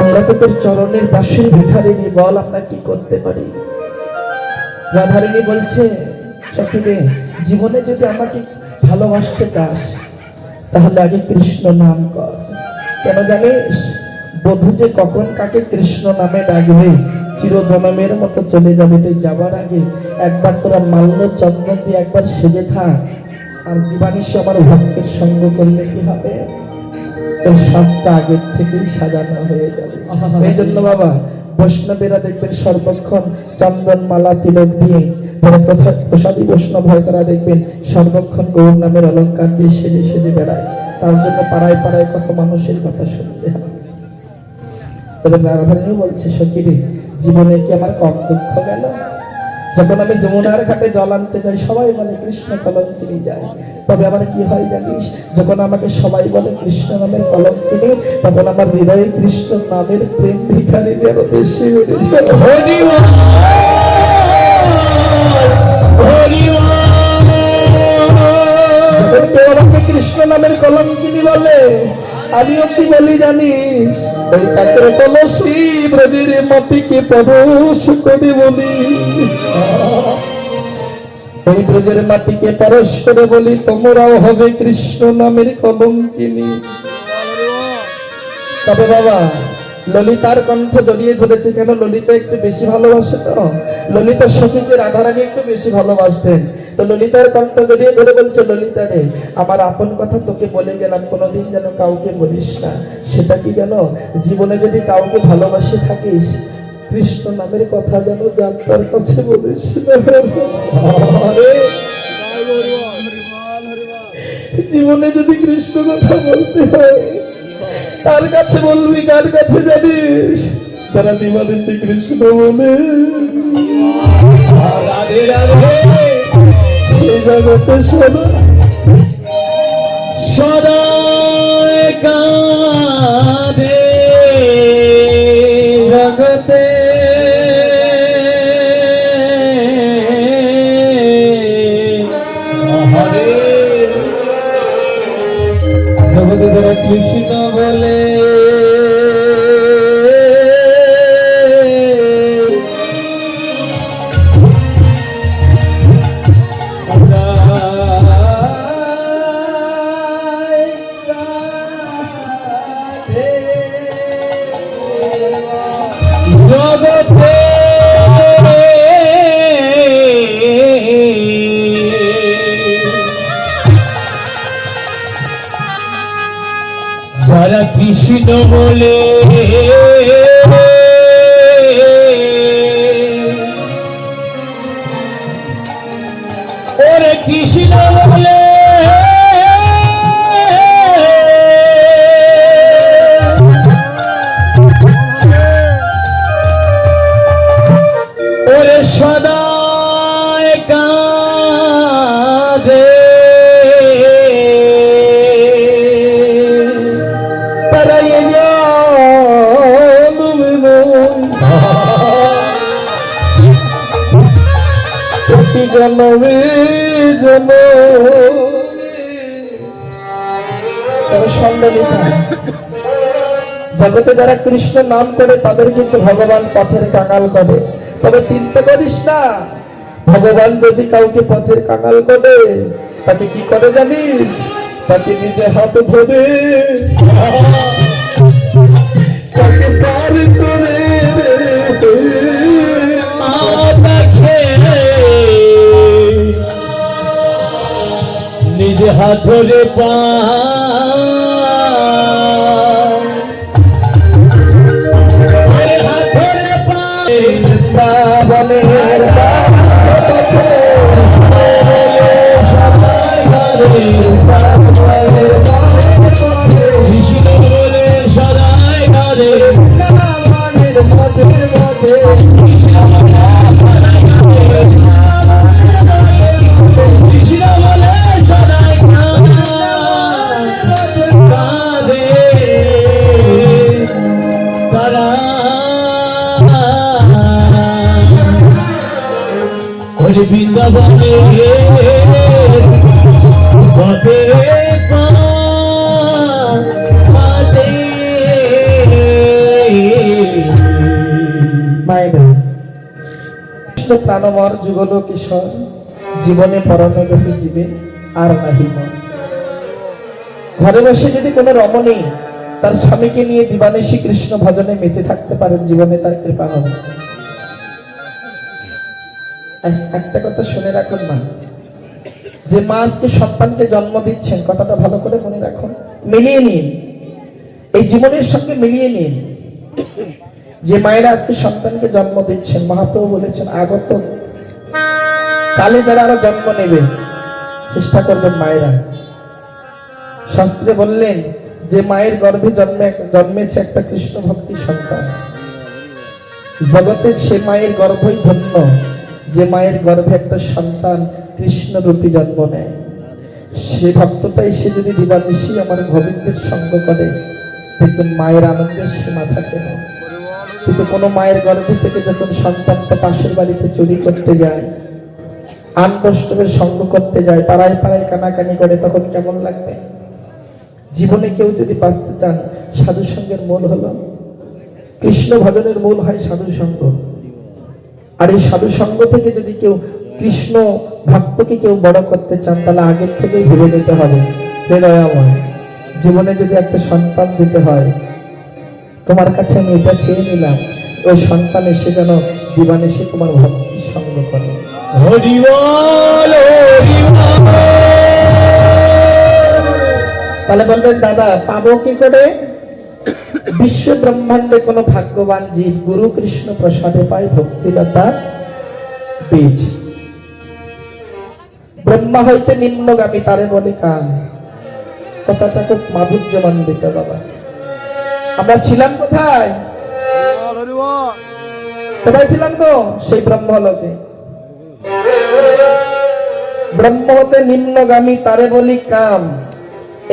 আমরা তো তোর চরণের দাসের ভিখারিনী বল আমরা কি করতে পারি? রাধারিণী বলছে, সখীরে, জীবনে যদি আমাকে ভালোবাসতে চাস, তাহলে আগে কৃষ্ণ নাম কর। কেন জানিস? বধূ যে কখন কাকে কৃষ্ণ নামে ডাকবে, চিরজনমের মতো চলে যাবে। তাই যাবার আগে একবার তোরা মাল্য চন্দন দিয়ে একবার সেজে থাক। আর দিবানিশে আমার ভক্তের সঙ্গ করলে কি হবে? তোর শ্বাসটা আগের থেকেই সাজানো হয়ে যাবে। এই জন্য বাবা বৈষ্ণবেরা দেখবেন সর্বক্ষণ চন্দন মালা তিলক দিয়ে যারা প্রসাদী বৈষ্ণব হয় তারা দেখবেন সর্বক্ষণ গৌর নামের অলঙ্কার দিয়ে সেজে সেজে বেড়ায়। তার জন্য পাড়ায় পাড়ায় কত মানুষের কথা শুনতে হয়। তবে রাধারানীও বলছে সখীরে জীবনে কি আমার কম দুঃখ গেল? যখন আমি যমুনার ঘাটে জল আনতে যাই সবাই বলে কৃষ্ণ কলম কলঙ্কিনী যায় তবে আমার কি হয় জানিস? যখন আমাকে সবাই বলে কৃষ্ণ নামের কলঙ্কিনী তখন আমার হৃদয়ে কৃষ্ণ নামের প্রেম ভিখারিনী আরও বেশি কেউ আমাকে কৃষ্ণ নামের কলম কলঙ্কিনী বলে আমিও কি বলি জানিস কাকের কলসি ব্রজের মাটিকে পরশ করে বলি? ওই ব্রজের মাটিকে পরশ করে বলি, তোমরাও হবে কৃষ্ণ নামের কলঙ্কিনী। তবে বাবা, ললিতার কণ্ঠ জড়িয়ে ধরেছে কেন? ললিতা একটু বেশি ভালোবাসে তো। ললিতার সখীকে রাধারানী একটু বেশি ভালোবাসতেন। তো ললিতার কণ্ঠ জড়িয়ে ধরে বলছে, ললিতা রে, আমার আপন কথা তোকে বলে গেলাম, কোনোদিন যেন কাউকে বলিস না। সেটা কি যেন জীবনে যদি কাউকে ভালোবাসে থাকিস, কৃষ্ণ নামের কথা যেন যাত্রার কাছে বলিস জীবনে যদি কৃষ্ণ কথা বলতে হয়, কার কাছে বলবি, কার কাছে জানিস? তারা দিবানে শ্রীকৃষ্ণ বলে। রাধে রাধে। জগতে সদা সদায় কৃষ্ণ বলে জগতে যারা কৃষ্ণ নাম করে, তাদের কিন্তু ভগবান পথের কাঙাল করে। তবে চিন্তা করিস না, ভগবান যদি কাউকে পথের কাঙাল করে, তাকে কি করে জানিস? তাকে নিজে হাতে ধরে। তাকে পার করে হাত ধরে পা। ধরে আমার প্রাণমর যুগল কিশোর, জীবনে পরমে জীবে আর নাহি ঘরে বসে যদি কোনো রমণী তার স্বামীকে নিয়ে দিবানে শ্রীকৃষ্ণ ভজনে মেতে থাকতে পারেন, জীবনে তার কৃপা হবে। একটা কথা শুনে রাখুন না যে মা আজকে সন্তানকে জন্ম দিচ্ছেন, কথাটা ভালো করে মনে রাখুন। মিলিয়ে নিন। এই জীবনের সঙ্গে মিলিয়ে নিন। যে মায়েরা আজকে সন্তানকে জন্ম দিচ্ছেন, মহাপ্রভু বলেছেন, আগত। কালে যারা আরও জন্ম নেবে, চেষ্টা করবেন মায়েরা। শাস্ত্রে বললেন, যে মায়ের গর্ভে জন্মে, জন্মেছে একটা কৃষ্ণ ভক্তি সন্তান। জগতের সে মায়ের গর্ভই ধন্য। যে মায়ের গর্ভে একটা সন্তান কৃষ্ণ রূপী জন্ম নেয়। সে ভক্তটা সে যদি দিবানিশি আমার গোবিন্দের সঙ্গ করে, দেখবেন মায়ের আনন্দের সীমা থাকে না। কিন্তু কোনো মায়ের গর্ভে থেকে যখন সন্তানটা পাশের বাড়িতে চুরি করতে যায় আনবষ্টমের সঙ্গ করতে যায়, পাড়ায় পাড়ায় কানাকানি করে, তখন কেমন লাগবে? জীবনে কেউ যদি বাঁচতে চান সাধু সঙ্গের মূল হলো, কৃষ্ণ ভজনের মূল হয় সাধু সঙ্গ আর এই সাধু সঙ্গ থেকে যদি কেউ কৃষ্ণ ভক্তকে কেউ বড় করতে চান তাহলে আগের থেকেই ভেবে নিতে হবে। হে দয়াময় জীবনে যদি একটা সন্তান দিতে হয় তোমার কাছে আমি এটা চেয়ে নিলাম ওই সন্তান এসে যেন দিবান এসে তোমার ভক্তির সঙ্গ করে। তাহলে বলবেন দাদা পাবো কি করে? বিশ্ব ব্রহ্মাণ্ডে কোনো ভাগ্যবান জীব গুরু কৃষ্ণ প্রসাদে পায় ভক্তিলতা বীজ। ব্রহ্মা হইতে নিম্নগামী তারে বলে কাম কথাটা খুব মাধুর্যমণ্ডিত বাবা। আমরা ছিলাম কোথায়? কোথায় ছিলাম তো সেই ব্রহ্মলোকে। ব্রহ্ম হতে নিম্নগামী তারে বলি কাম।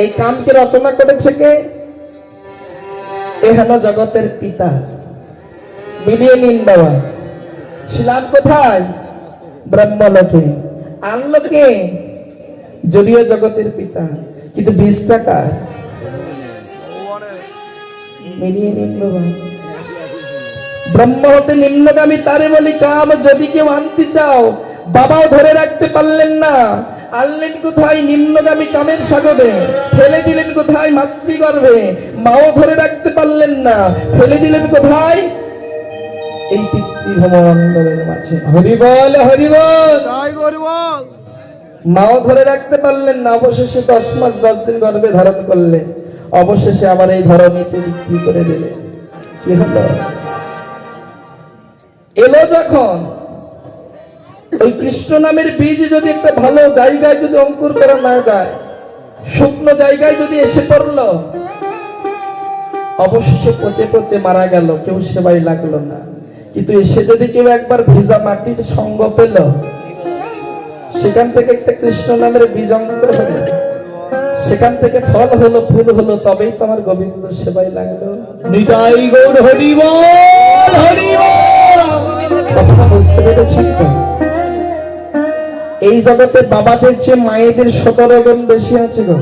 এই কামকে রচনা করেছে কে? এহেন জগতের পিতা। মিলিয়ে নিন বাবা। ছিলাম কোথায়? ব্রহ্মলোকে। আনলো যদিও জগতের পিতা, কিন্তু বিশ টাকা মিলিয়ে নিন বাবা। ব্রহ্ম হতে নিম্নগামী তারে বলি কাম, যদি কেউ আনতে চাও, বাবাও ধরে রাখতে পারলেন না। আনলেন কোথায় নিম্নগামী কামের সাগরে? ফেলে দিলেন কোথায় মাতৃগর্ভে? মাও ধরে রাখতে পারলেন না। ফেলে দিলেন কোথায়? এই পিতৃভ্রমণ্ডলের মাঝে। হরি বল হরি বল। মাও ধরে রাখতে পারলেন না। অবশেষে দশ মাস দশ দিন গর্ভে ধারণ করলেন। অবশেষে আমার এই ধরনীতে বিক্রি করে দিলে কি হলো? এলো যখন ওই কৃষ্ণ নামের বীজ যদি একটা ভালো জায়গায় যদি অঙ্কুর করা না যায় শুকনো জায়গায় যদি এসে পড়ল অবশেষে পচে পচে মারা গেল কেউ সেবাই লাগল না। কিন্তু এসে যদি কেউ একবার ভিজা মাটির সঙ্গ পেল সেখান থেকে একটা কৃষ্ণ নামের বীজ অঙ্কুর হলো। সেখান থেকে ফল হলো ফুল হলো তবেই তো আমার গোবিন্দ সেবাই লাগল। নিতাই গৌর হরি বল হরি কথাটা বুঝতে পেরেছেন তো? এই জগতে বাবাদের চেয়ে মায়েদের সতেরো গুণ বেশি আছে গো।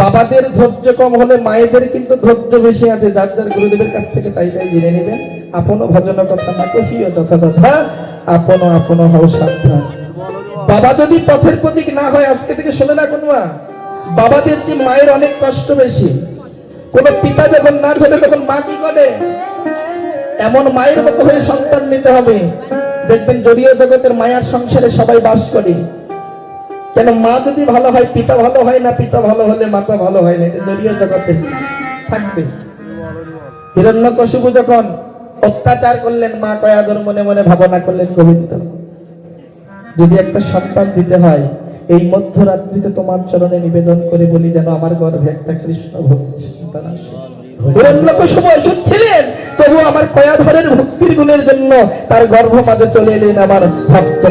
বাবাদের ধৈর্য কম হলে মায়েদের কিন্তু ধৈর্য বেশি আছে, যার যার গুরুদেবের কাছ থেকে তাই তাই জেনে নেবেন। আপন ভজন কথা না কহিও যথা তথা আপন আপন হও সাবধান। বাবা যদি পথের প্রতীক না হয়, আজকে থেকে শুনে রাখুন মা বাবাদের চেয়ে মায়ের অনেক কষ্ট বেশি। কোন পিতা যখন না ছেলে তখন মা কি করে? এমন মায়ের মতো হয়ে সন্তান নিতে হবে। দেখবেন জড়িয়ে জগতের মায়ার সংসারে সবাই বাস করে। কেন মা যদি ভালো হয়, পিতা ভালো হয় না, পিতা ভালো হলে মাতা ভালো হয় না, এটা জড়িয়ে জগতের। থাকবে। হিরণ্য কশুবু যখন অত্যাচার করলেন, মা কয়াদর মনে মনে ভাবনা করলেন, গোবিন্দ, যদি একটা সন্তান দিতে হয়, এই মধ্যরাত্রিতে তোমার চরণে নিবেদন করে বলি যেন আমার গর্ভে একটা কৃষ্ণ ভক্তি সন্তান আসে। তার গর্ভ মাঝে চলে এলেন আমার ভক্ত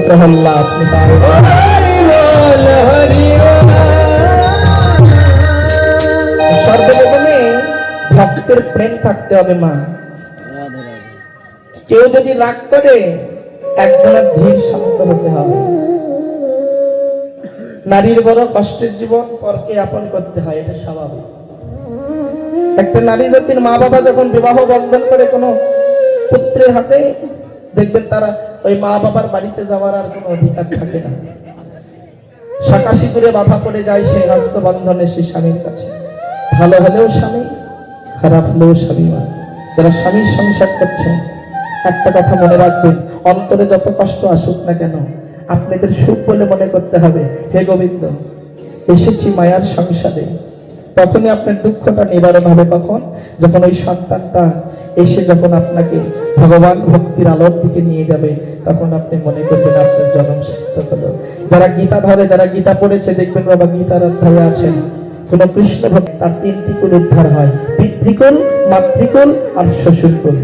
সর্বপ্রথমে ভক্তের প্রেম থাকতে হবে মা। কেউ যদি রাগ করে, একজনের ধীর শান্ত হতে হবে। নারীর বড় কষ্টের জীবন পরকে আপন করতে হয়, এটা স্বাভাবিক। একটা নারী জাতির মা বাবা যখন বিবাহ বন্ধন করে কোনো পুত্রের হাতে, দেখবেন তারা ওই মা বাবার বাড়িতে যাওয়ার আর কোনো অধিকার থাকে না। সাকাশি করে বাধা পড়ে যায় সেই হস্তবন্ধনে সে স্বামীর কাছে। ভালো হলেও স্বামী, খারাপ হলেও স্বামী মা। যারা স্বামীর সংসার করছেন একটা কথা মনে রাখবেন, অন্তরে যত কষ্ট আসুক না কেন, আপনাদের সুখ বলে মনে করতে হবে, হে গোবিন্দ, এসেছি মায়ার সংসারে। তখনই আপনার দুঃখটা নিবারণ হবে কখন যখন ওই সন্তানটা এসে যখন আপনাকে ভগবান ভক্তির আলোর দিকে নিয়ে যাবে, তখন আপনি মনে করবেন আপনার জন্ম সার্থক হলো। যারা গীতা ধরে, যারা গীতা পড়েছে, দেখবেন বাবা গীতার অধ্যায়ে আছেন কোন কৃষ্ণ ভক্ত তার তিনটি কুল উদ্ধার হয়, পিতৃকুল, মাতৃকুল আর শ্বশুরকুল।